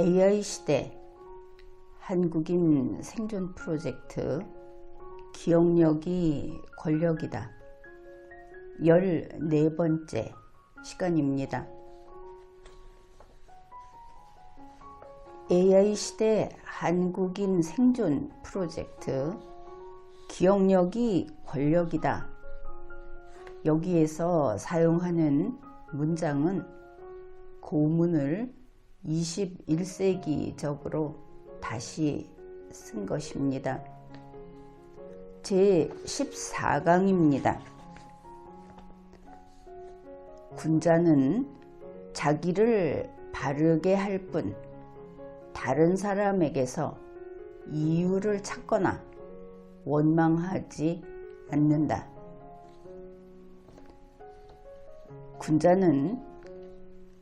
AI 시대 한국인 생존 프로젝트 기억력이 권력이다. 14번째 시간입니다. AI 시대 한국인 생존 프로젝트 기억력이 권력이다. 여기에서 사용하는 문장은 고문을 21세기적으로 다시 쓴 것입니다. 제 14강입니다. 군자는 자기를 바르게 할 뿐 다른 사람에게서 이유를 찾거나 원망하지 않는다. 군자는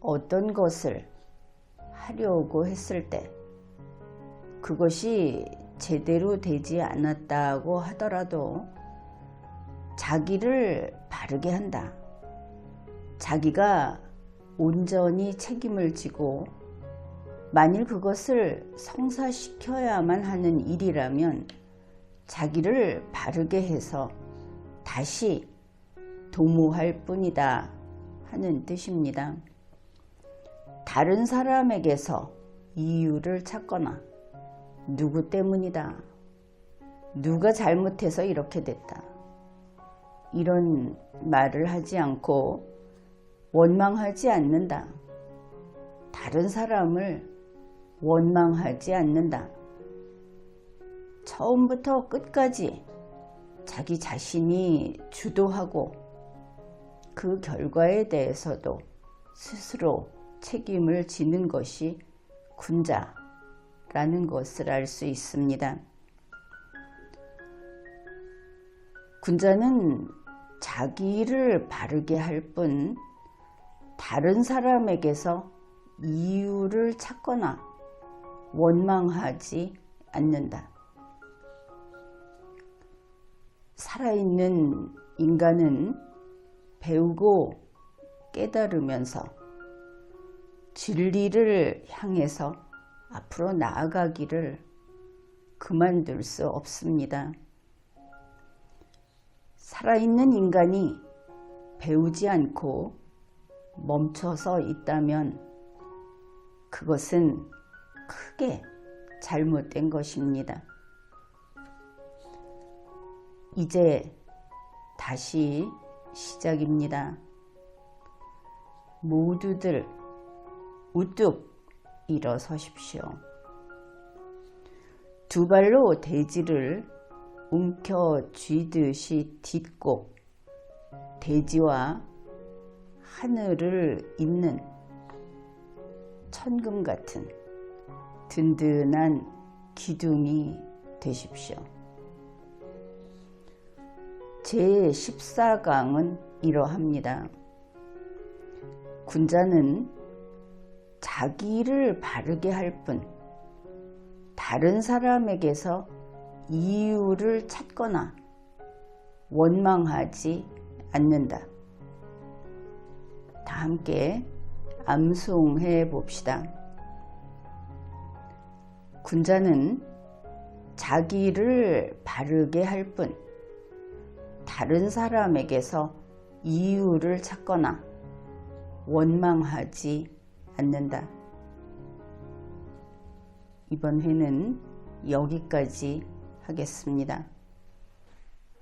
어떤 것을 하려고 했을 때 그것이 제대로 되지 않았다고 하더라도 자기를 바르게 한다. 자기가 온전히 책임을 지고 만일 그것을 성사시켜야만 하는 일이라면 자기를 바르게 해서 다시 도모할 뿐이다 하는 뜻입니다. 다른 사람에게서 이유를 찾거나 누구 때문이다. 누가 잘못해서 이렇게 됐다. 이런 말을 하지 않고 원망하지 않는다. 다른 사람을 원망하지 않는다. 처음부터 끝까지 자기 자신이 주도하고 그 결과에 대해서도 스스로 책임을 지는 것이 군자라는 것을 알 수 있습니다. 군자는 자기를 바르게 할 뿐 다른 사람에게서 이유를 찾거나 원망하지 않는다. 살아있는 인간은 배우고 깨달으면서 진리를 향해서 앞으로 나아가기를 그만둘 수 없습니다. 살아있는 인간이 배우지 않고 멈춰서 있다면 그것은 크게 잘못된 것입니다. 이제 다시 시작입니다. 모두들 우뚝 일어서십시오. 두 발로 대지를 움켜 쥐듯이 딛고 대지와 하늘을 잇는 천금 같은 든든한 기둥이 되십시오. 제 14강은 이러합니다. 군자는 자기를 바르게 할 뿐 다른 사람에게서 이유를 찾거나 원망하지 않는다. 다 함께 암송해 봅시다. 군자는 자기를 바르게 할 뿐 다른 사람에게서 이유를 찾거나 원망하지 않는다. 이번 회는 여기까지 하겠습니다.